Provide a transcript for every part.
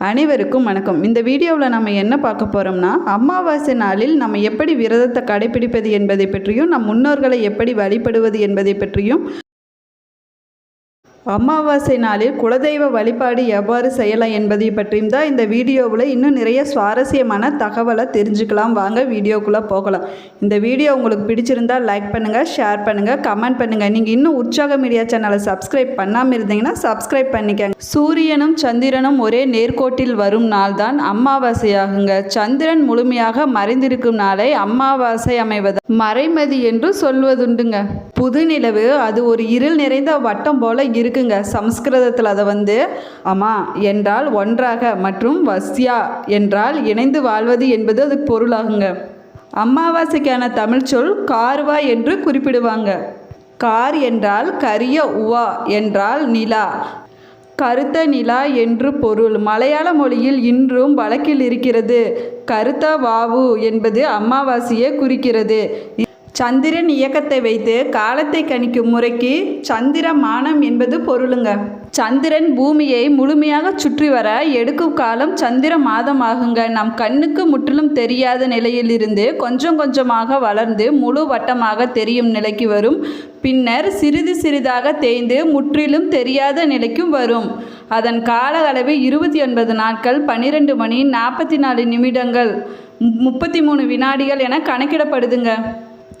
அனைவருக்கும் வணக்கம். இந்த வீடியோவில் நம்ம என்ன பார்க்க போகிறோம்னா அமாவாசை நாளில் நம்ம எப்படி விரதத்தை கடைபிடிப்பது என்பதை பற்றியும் நம் முன்னோர்களை எப்படி வழிபடுவது என்பதை பற்றியும் அமாவாசை நாளில் குலதெய்வ வழிபாடு எவ்வாறு செய்யலாம் என்பதை பற்றியும் தான் இந்த வீடியோவில் இன்னும் நிறைய சுவாரஸ்யமான தகவலை தெரிஞ்சுக்கலாம். வாங்க வீடியோக்குள்ளே போகலாம். இந்த வீடியோ உங்களுக்கு பிடிச்சிருந்தா லைக் பண்ணுங்கள் ஷேர் பண்ணுங்கள் கமெண்ட் பண்ணுங்கள் நீங்கள் இன்னும் உற்சாக மீடியா சேனலை சப்ஸ்கிரைப் பண்ணாமல் இருந்தீங்கன்னா சப்ஸ்கிரைப் பண்ணிக்கங்க. சூரியனும் சந்திரனும் ஒரே நேர்கோட்டில் வரும் நாள் தான் அமாவாசையாகுங்க. சந்திரன் முழுமையாக மறைந்திருக்கும் நாளை அமாவாசை அமைவது. மறைமதி என்று சொல்வதுண்டுங்க. புதுநிலவு அது ஒரு இருள் நிறைந்த வட்டம் போல இருக்குங்க. சமஸ்கிருதத்தில் அதை வந்து அமா என்றால் ஒன்றாக மற்றும் வஸ்யா என்றால் இணைந்து வாழ்வது என்பது அதுக்கு பொருளாகுங்க. அமாவாசைக்கான தமிழ் சொல் கார்வா என்று குறிப்பிடுவாங்க. கார் என்றால் கரிய உவா என்றால் நிலா. கருத்த நிலா என்று பொருள். மலையாள மொழியில் இன்றும் வழக்கில் இருக்கிறது. கருத்த வாவு என்பது அமாவாசையை குறிக்கிறது. சந்திரன் இயக்கத்தை வைத்து காலத்தை கணிக்கும் முறைக்கு சந்திரமானம் என்பது பொருளுங்க. சந்திரன் பூமியை முழுமையாக சுற்றி வர எடுக்கும் காலம் சந்திர மாதம் ஆகுங்க நம் கண்ணுக்கு முற்றிலும் தெரியாத நிலையிலிருந்து கொஞ்சம் கொஞ்சமாக வளர்ந்து முழு வட்டமாக தெரியும் நிலைக்கு வரும். பின்னர் சிறிது சிறிதாக தேய்ந்து முற்றிலும் தெரியாத நிலைக்கும் வரும். அதன் கால அளவு இருபத்தி ஒன்பது நாட்கள் பன்னிரெண்டு மணி நாற்பத்தி நாலு நிமிடங்கள் முப்பத்தி மூணு வினாடிகள் என கணக்கிடப்படுதுங்க.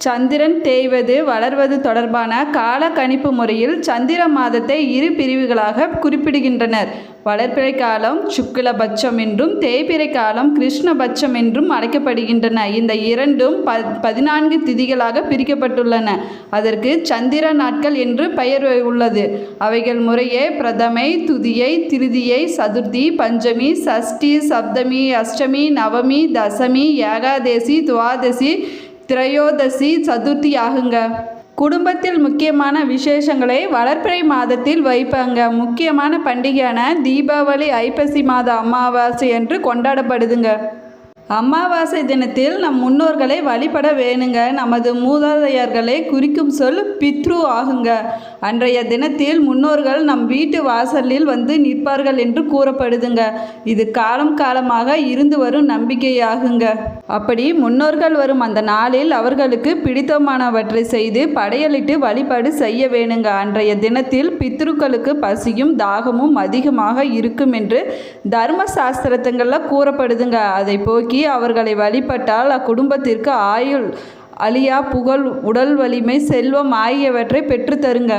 சந்திரன் தேய்வது வளர்வது தொடர்பான கால கணிப்பு முறையில் சந்திர மாதத்தை இரு பிரிவுகளாக குறிப்பிடுகின்றனர். வளர்பிறை காலம் சுக்லபட்சம் என்றும் தேய்பிறை காலம் கிருஷ்ணபட்சம் என்றும் அழைக்கப்படுகின்றன. இந்த இரண்டும் ப பதினான்கு திதிகளாக பிரிக்கப்பட்டுள்ளன. அதற்கு சந்திர நாட்கள் என்று பெயர் உள்ளது. அவைகள் முறையே பிரதமை துதியை திருதியை சதுர்த்தி பஞ்சமி சஷ்டி சப்தமி அஷ்டமி நவமி தசமி ஏகாதசி துவாதசி திரையோதசி சதுர்த்தி ஆகுங்க குடும்பத்தில் முக்கியமான விசேஷங்களை வளர்ப்பிறை மாதத்தில் வைப்பாங்க. முக்கியமான பண்டிகையான தீபாவளி ஐப்பசி மாத அமாவாசை என்று கொண்டாடப்படுதுங்க. அமாவாசை தினத்தில் நம் முன்னோர்களை வழிபட வேணுங்க. நமது மூதாதையர்களை குறிக்கும் சொல் பித்ரு ஆகுங்க. அன்றைய தினத்தில் முன்னோர்கள் நம் வீட்டு வாசலில் வந்து நிற்பார்கள் என்று கூறப்படுதுங்க. இது காலம் காலமாக இருந்து வரும் நம்பிக்கையாகுங்க. அப்படி முன்னோர்கள் வரும் அந்த நாளில் அவர்களுக்கு பிடித்தமானவற்றை செய்து படையலிட்டு வழிபாடு செய்ய வேணுங்க. அன்றைய தினத்தில் பித்ருக்களுக்கு பசியும் தாகமும் அதிகமாக இருக்கும் என்று தர்ம சாஸ்திரத்துங்களில் கூறப்படுதுங்க. அதை போக்கி அவர்களை வழிபட்டால் அக்குடும்பத்திற்கு ஆயுள் அழியா புகழ் உடல் வலிமை செல்வம் ஆகியவற்றை பெற்றுத்தருங்க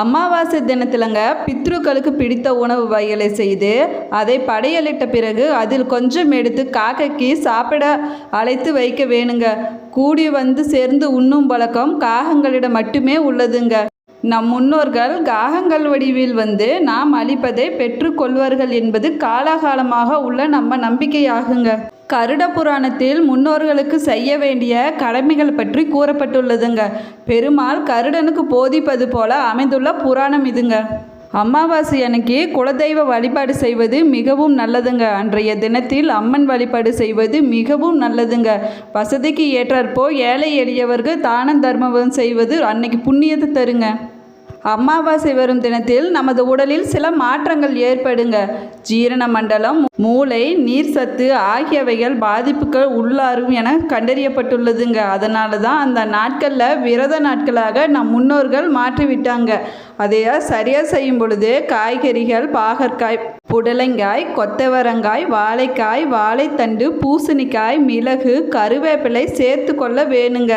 அமாவாசை தினத்திலங்க பித்ருக்களுக்கு பிடித்த உணவு வகைகளை செய்து அதை படையலிட்ட பிறகு அதில் கொஞ்சம் எடுத்து காக்கைக்கு சாப்பிட அழைத்து வைக்க வேணுங்க. கூடி வந்து சேர்ந்து உண்ணும் பழக்கம் காகங்களிடம் மட்டுமே உள்ளதுங்க. நம் முன்னோர்கள் காகங்கள் வடிவில் வந்து நாம் அளிப்பதை பெற்றுக்கொள்வார்கள் என்பது காலாகாலமாக உள்ள நம்ம நம்பிக்கையாகுங்க. கருட புராணத்தில் முன்னோர்களுக்கு செய்ய வேண்டிய கடமைகள் பற்றி கூறப்பட்டுள்ளதுங்க. பெருமாள் கருடனுக்கு போதிப்பது போல அமைந்துள்ள புராணம் இதுங்க. அமாவாசை அன்னைக்கு குலதெய்வ வழிபாடு செய்வது மிகவும் நல்லதுங்க. அன்றைய தினத்தில் அம்மன் வழிபாடு செய்வது மிகவும் நல்லதுங்க. வசதிக்கு ஏற்றாற்போ ஏழை எளியவர்கள் தானம் தர்மம் செய்வது அன்னைக்கு புண்ணியத்தை தருங்க. அமாவாசை வரும் தினத்தில் நமது உடலில் சில மாற்றங்கள் ஏற்படுங்க. ஜீரண மண்டலம் மூளை நீர் சத்து ஆகியவைகள் பாதிப்புகள் உள்ளாரும் என கண்டறியப்பட்டுள்ளதுங்க. அதனால தான் அந்த நாட்களில் விரத நாட்களாக நம் முன்னோர்கள் மாற்றிவிட்டாங்க. அதையா சரியாக செய்யும் பொழுது காய்கறிகள் பாகற்காய் புடலங்காய் கொத்தவரங்காய் வாழைக்காய் வாழைத்தண்டு பூசணிக்காய் மிளகு கருவேப்பிலை சேர்த்து கொள்ள வேணுங்க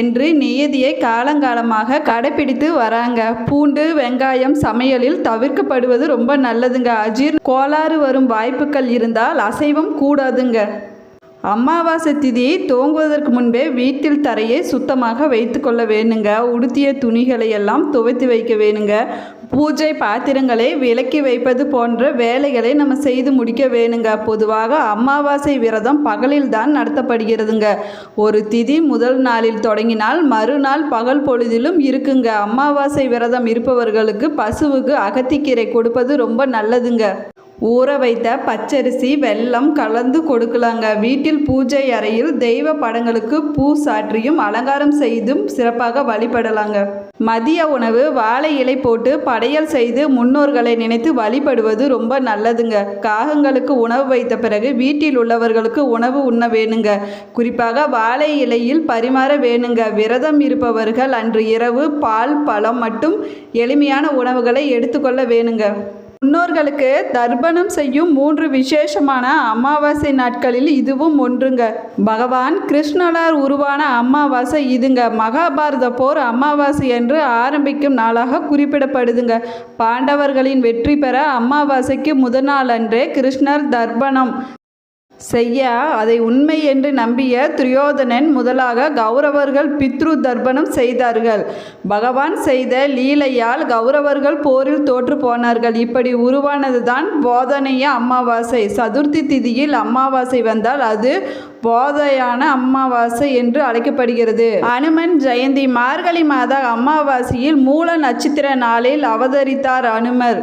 என்று நியதியை காலங்காலமாக கடைபிடித்து வராங்க. பூண்டு வெங்காயம் சமையலில் தவிர்க்கப்படுவது ரொம்ப நல்லதுங்க. அஜீர் கோளாறு வரும் வாய்ப்புகள் இருந்தால் அசைவம் கூடாதுங்க. அமாவாசை திதி துவங்குவதற்கு முன்பே வீட்டில் தரையை சுத்தமாக வைத்து கொள்ள வேணுங்க. உடுத்திய துணிகளை எல்லாம் துவைத்து வைக்க வேணுங்க. பூஜை பாத்திரங்களை விலக்கி வைப்பது போன்ற வேலைகளை நம்ம செய்து முடிக்க வேணுங்க. பொதுவாக அமாவாசை விரதம் பகலில் தான் நடத்தப்படுகிறதுங்க. ஒரு திதி முதல் நாளில் தொடங்கினால் மறுநாள் பகல் பொழுதிலும் இருக்குங்க. அமாவாசை விரதம் இருப்பவர்களுக்கு பசுவுக்கு அகத்திக்கீரை கொடுப்பது ரொம்ப நல்லதுங்க. ஊற வைத்த பச்சரிசி வெல்லம் கலந்து கொடுக்கலாங்க. வீட்டில் பூஜை அறையில் தெய்வ படங்களுக்கு பூ சாற்றியும் அலங்காரம் செய்தும் சிறப்பாக வழிபடலாங்க. மதிய உணவு வாழை இலை போட்டு படையல் செய்து முன்னோர்களை நினைத்து வழிபடுவது ரொம்ப நல்லதுங்க. காகங்களுக்கு உணவு வைத்த பிறகு வீட்டில் உள்ளவர்களுக்கு உணவு உண்ண வேணுங்க. குறிப்பாக வாழை இலையில் பரிமாற வேணுங்க. விரதம் இருப்பவர்கள் அன்று இரவு பால் பழம் மட்டும் எளிமையான உணவுகளை எடுத்துக்கொள்ள வேணுங்க. முன்னோர்களுக்கு தர்ப்பணம் செய்யும் மூன்று விசேஷமான அமாவாசை நாட்களில் இதுவும் ஒன்றுங்க. பகவான் கிருஷ்ணனார் உருவான அமாவாசை இதுங்க. மகாபாரத போர் அமாவாசை என்று ஆரம்பிக்கும் நாளாக குறிப்பிடப்படுதுங்க. பாண்டவர்களின் வெற்றி பெற அமாவாசைக்கு முதல் நாள் அன்றே கிருஷ்ணர் தர்ப்பணம். செய்ய அதை உண்மை என்று நம்பிய துரியோதனன் முதலாக கௌரவர்கள் பித்ரு தர்ப்பணம் செய்தார்கள். பகவான் செய்த லீலையால் கௌரவர்கள் போரில் தோற்று போனார்கள். இப்படி உருவானதுதான் போதனைய அமாவாசை. சதுர்த்தி திதியில் அமாவாசை வந்தால் அது போதையான அமாவாசை என்று அழைக்கப்படுகிறது. அனுமன் ஜெயந்தி மார்கழி மாத அமாவாசையில் மூல நட்சத்திர நாளில் அவதரித்தார் அனுமர்.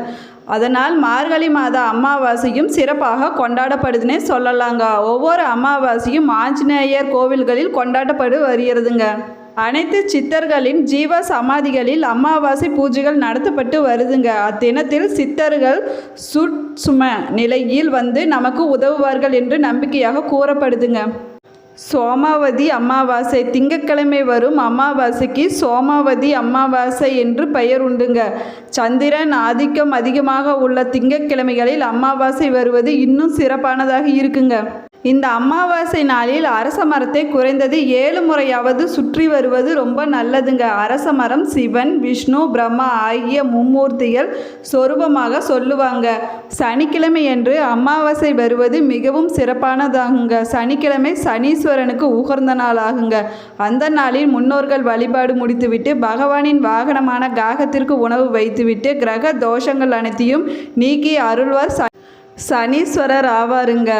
அதனால் மார்கழி மாத அமாவாசையும் சிறப்பாக கொண்டாடப்படுதுன்னே சொல்லலாங்க. ஒவ்வொரு அமாவாசையும் ஆஞ்சநேயர் கோவில்களில் கொண்டாடப்பட்டு வருகிறதுங்க. அனைத்து சித்தர்களின் ஜீவ சமாதிகளில் அமாவாசை பூஜைகள் நடத்தப்பட்டு வருதுங்க. அத்தினத்தில் சித்தர்கள் சுட்சும நிலையில் வந்து நமக்கு உதவுவார்கள் என்று நம்பிக்கையாக கூறப்படுதுங்க. சோமாவதி அமாவாசை. திங்கட்கிழமை வரும் அமாவாசைக்கு சோமாவதி அமாவாசை என்று பெயர் உண்டுங்க. சந்திரன் ஆதிக்கம் அதிகமாக உள்ள திங்கட்கிழமைகளில் அமாவாசை வருவது இன்னும் சிறப்பானதாக இருக்குங்க. இந்த அமாவாசை நாளில் அரச மரத்தை குறைந்தது ஏழு முறையாவது சுற்றி வருவது ரொம்ப நல்லதுங்க. அரச மரம் சிவன் விஷ்ணு பிரம்மா ஆகிய மும்மூர்த்திகள் சொரூபமாக சொல்லுவாங்க. சனிக்கிழமை என்று அமாவாசை வருவது மிகவும் சிறப்பானதாகுங்க. சனிக்கிழமை சனீஸ்வரனுக்கு உகர்ந்த நாள் ஆகுங்க அந்த நாளில் முன்னோர்கள் வழிபாடு முடித்துவிட்டு பகவானின் வாகனமான காகத்திற்கு உணவு வைத்துவிட்டு கிரக தோஷங்கள் அனைத்தையும் நீக்கி அருள்வார் ச சனீஸ்வரர் ஆவாருங்க.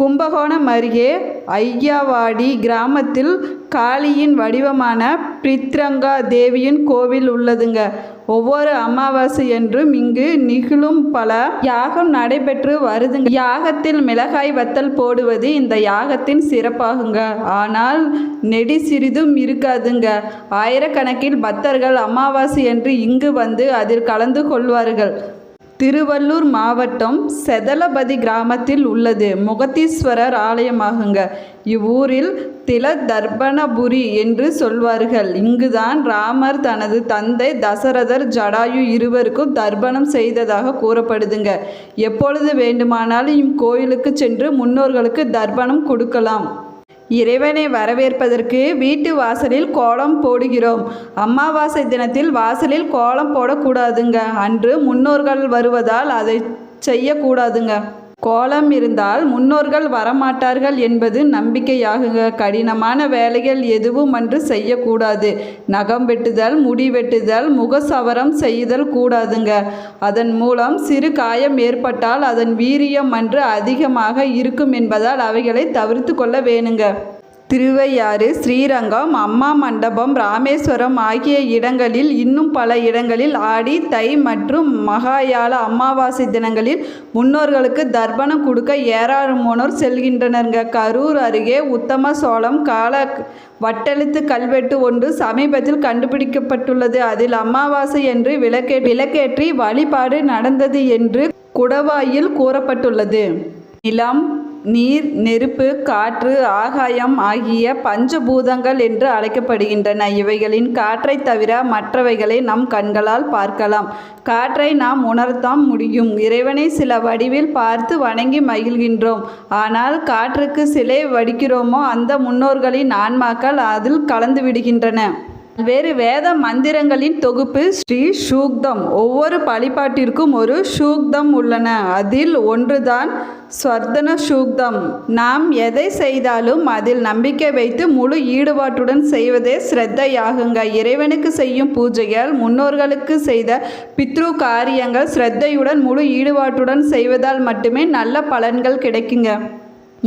கும்பகோணம் அருகே ஐயாவாடி கிராமத்தில் காளியின் வடிவமான பிரித்ரங்கா தேவியின் கோவில் உள்ளதுங்க. ஒவ்வொரு அமாவாசை என்றும் இங்கு நிகழும் பல யாகம் நடைபெற்று வருதுங்க. யாகத்தில் மிளகாய் வத்தல் போடுவது இந்த யாகத்தின் சிறப்பாகுங்க. ஆனால் நெடி சிறிதும் இருக்காதுங்க. ஆயிரக்கணக்கில் பக்தர்கள் அமாவாசை என்று இங்கு வந்து அதில் கலந்து கொள்வார்கள். திருவள்ளூர் மாவட்டம் செதலபதி கிராமத்தில் உள்ளது. முகத்தீஸ்வரர் ஆலயமாகுங்க. இவ்வூரில் தில தர்ப்பணபுரி என்று சொல்வார்கள். இங்குதான் ராமர் தனது தந்தை தசரதர் ஜடாயு இருவருக்கும் தர்ப்பணம் செய்ததாக கூறப்படுதுங்க. எப்பொழுது வேண்டுமானாலும் இக்கோயிலுக்கு சென்று முன்னோர்களுக்கு தர்ப்பணம் கொடுக்கலாம். இறைவனை வரவேற்பதற்கு வீட்டு வாசலில் கோலம் போடுகிறோம். அமாவாசை தினத்தில் வாசலில் கோலம் போடக்கூடாதுங்க. அன்று முன்னோர்கள் வருவதால் அதை செய்யக்கூடாதுங்க. கோலம் இருந்தால் முன்னோர்கள் வரமாட்டார்கள் என்பது நம்பிக்கையாகுங்க கடினமான வேலைகள் எதுவும் அன்று செய்யக்கூடாது. நகம் வெட்டுதல் முடி வெட்டுதல் முகசவரம் செய்தல் கூடாதுங்க. அதன் மூலம் சிறு காயம் ஏற்பட்டால் அதன் வீரியம் அன்று அதிகமாக இருக்கும் என்பதால் அவைகளை தவிர்த்து கொள்ள வேணுங்க. திருவையாறு ஸ்ரீரங்கம் அம்மா மண்டபம் ராமேஸ்வரம் ஆகிய இடங்களில் இன்னும் பல இடங்களில் ஆடி தை மற்றும் மகாயால அமாவாசை தினங்களில் முன்னோர்களுக்கு தர்ப்பணம் கொடுக்க ஏராளமானோர் செல்கின்றனர்ங்க. கரூர் அருகே உத்தம சோளம் கால வட்டெழுத்து கல்வெட்டு ஒன்று சமீபத்தில் கண்டுபிடிக்கப்பட்டுள்ளது. அதில் அமாவாசை என்று விளக்கே விளக்கேற்றி வழிபாடு நடந்தது என்று குடவாயில் கூறப்பட்டுள்ளது. நிலம் நீர் நெருப்பு காற்று ஆகாயம் ஆகிய பஞ்சபூதங்கள் என்று அழைக்கப்படுகின்றன. இவைகளின் காற்றை தவிர மற்றவைகளை நம் கண்களால் பார்க்கலாம். காற்றை நாம் உணர்த்தாம் முடியும். இறைவனை சில வடிவில் பார்த்து வணங்கி மகிழ்கின்றோம். ஆனால் காற்றுக்கு சிலை வடிக்கிறோமோ அந்த முன்னோர்களின் ஆன்மாக்கள் அதில் கலந்து விடுகின்றன. பல்வேறு வேத மந்திரங்களின் தொகுப்பு ஸ்ரீ சூக்தம். ஒவ்வொரு வழிபாட்டிற்கும் ஒரு சூக்தம் உள்ளன. அதில் ஒன்றுதான் ஸ்வர்தன சூக்தம். நாம் எதை செய்தாலும் அதில் நம்பிக்கை வைத்து முழு ஈடுபாட்டுடன் செய்வதே ஸ்ரத்தையாகுங்க. இறைவனுக்கு செய்யும் பூஜைகள் முன்னோர்களுக்கு செய்த பித்ரு காரியங்கள் ஸ்ரத்தையுடன் முழு ஈடுபாட்டுடன் செய்வதால் மட்டுமே நல்ல பலன்கள் கிடைக்குங்க.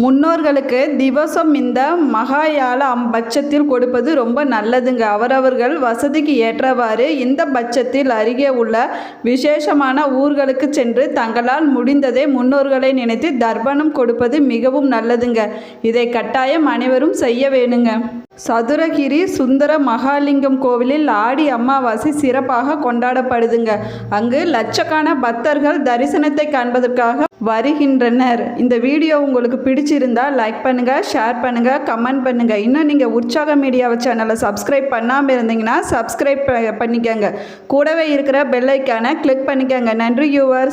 முன்னோர்களுக்கு திவசம் இந்த மகாயால அம்பட்சத்தில் கொடுப்பது ரொம்ப நல்லதுங்க. அவரவர்கள் வசதிக்கு ஏற்றவாறு இந்த பட்சத்தில் அருகே உள்ள விசேஷமான ஊர்களுக்கு சென்று தங்களால் முடிந்ததை முன்னோர்களை நினைத்து தர்ப்பணம் கொடுப்பது மிகவும் நல்லதுங்க. இதை கட்டாயம் அனைவரும் செய்ய வேணுங்க. சதுரகிரி சுந்தர மகாலிங்கம் கோவிலில் ஆடி அமாவாசை சிறப்பாக கொண்டாடப்படுதுங்க. அங்கு லட்சக்கான பக்தர்கள் தரிசனத்தை காண்பதற்காக வருகின்றனர். இந்த வீடியோ உங்களுக்கு பிடிச்சிருந்தா லைக் பண்ணுங்க ஷேர் பண்ணுங்க கமெண்ட் பண்ணுங்க. இன்னும் நீங்க உற்சாக மீடியாவை சேனலை சப்ஸ்கிரைப் பண்ணாமல் இருந்தீங்கன்னா சப்ஸ்கிரைப் பண்ணிக்கோங்க. கூடவே இருக்கிற பெல்லைக்கான கிளிக் பண்ணிக்கோங்க. நன்றி யூவர்ஸ்